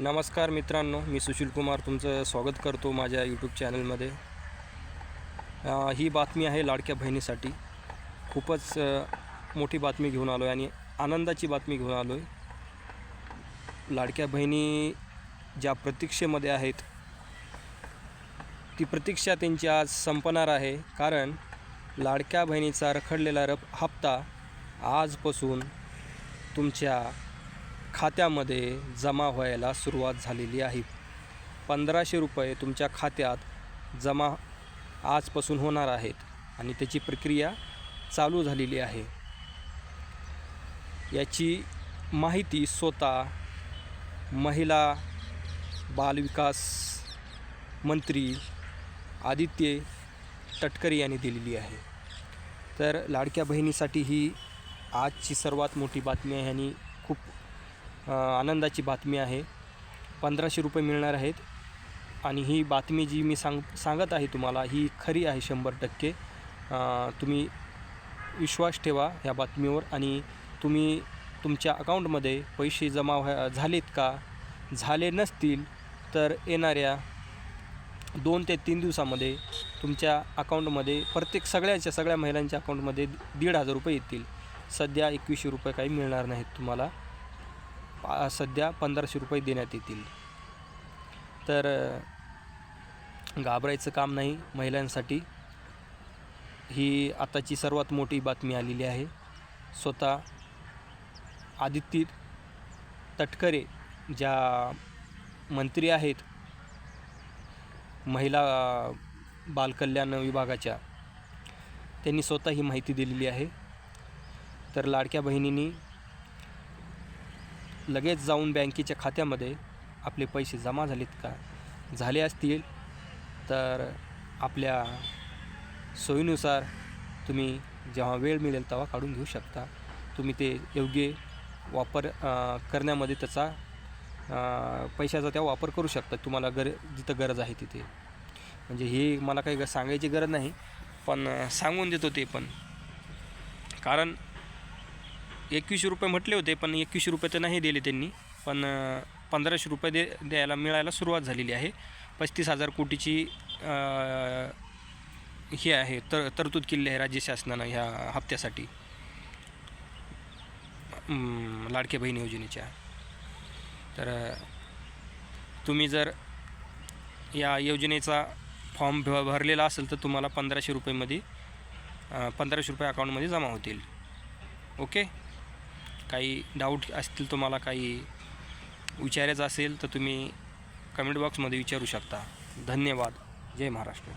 नमस्कार मित्रांनो मी सुशील कुमार तुमचं स्वागत करतो माझ्या यूट्यूब चॅनलमध्ये ही बातमी आहे लाडक्या बहिणीसाठी. खूपच मोठी बातमी घेऊन आलो आहे आणि आनंदाची बातमी घेऊन आलो आहे लाडक्या बहिणी ज्या प्रतीक्षेमध्ये आहेत ती प्रतीक्षा त्यांची आज संपणार आहे. कारण लाडक्या बहिणीचा रखडलेला रप हप्ता आजपासून तुमच्या खात्यामध्ये जमा व्हायला सुरुवात झालेली आहे. पंधराशे रुपये तुमच्या खात्यात जमा आजपासून होणार आहेत आणि त्याची प्रक्रिया चालू झालेली आहे. याची माहिती स्वतः महिला बालविकास मंत्री आदित्य तटकरे यांनी दिलेली आहे. तर लाडक्या बहिणीसाठी ही आजची सर्वात मोठी बातमी आहे आणि खूप आनंदाची बातमी आहे. पंधराशे रुपये मिळणार आहेत. आणि ही बातमी जी मी सांग सांगत आहे तुम्हाला ही खरी आहे शंभर टक्के. तुम्ही विश्वास ठेवा ह्या बातमीवर. आणि तुम्ही तुमच्या अकाउंटमध्ये पैसे जमा व्हा झालेत का? झाले नसतील तर येणाऱ्या दोन ते तीन दिवसामध्ये तुमच्या अकाउंटमध्ये प्रत्येक सगळ्याच्या सगळ्या महिलांच्या अकाउंटमध्ये दीड हजार रुपये येतील. सध्या एकवीसशे रुपये काही मिळणार नाहीत तुम्हाला. पा- सध्या पंधराशे रुपये देण्यात येतील. तर घाबरायचं काम नाही महिलांसाठी. ही आताची सर्वात मोठी बातमी आलेली आहे. स्वतः आदित्य तटकरे ज्या मंत्री आहेत महिला बालकल्याण विभागाच्या त्यांनी स्वतः ही माहिती दिलेली आहे. तर लाडक्या बहिणींनी लगेच जाऊन बँकेच्या खात्यामध्ये आपले पैसे जमा झालेत का? झाले असतील तर आपल्या सोयीनुसार तुम्ही जेव्हा वेळ मिळेल तेव्हा काढून घेऊ शकता. तुम्ही ते योग्य वापर करण्यामध्ये त्याचा पैशाचा त्या वापर करू शकता. तुम्हाला गर जिथं गरज आहे तिथे. म्हणजे हे मला काही सांगायची गरज नाही पण सांगून देतो ते पण. कारण एकवीसशे रुपये म्हटले होते पण एकवीसशे रुपये तर नाही दिले त्यांनी. पण पंधराशे रुपये दे द्यायला मिळायला सुरुवात झालेली आहे. पस्तीस हजार कोटीची हे आहे तर तरतूद केली आहे राज्य शासनानं ह्या हप्त्यासाठी. लाडके लाडक्या बहीण योजनेच्या. तर तुम्ही जर या योजनेचा फॉर्म भ भरलेला असेल तर तुम्हाला पंधराशे रुपयेमध्ये पंधराशे रुपये अकाउंटमध्ये जमा होतील. ओके? काही डाऊट असतील तुम्हाला काही विचारायचं असेल तर तुम्ही कमेंट बॉक्समध्ये विचारू शकता. धन्यवाद. जय महाराष्ट्र.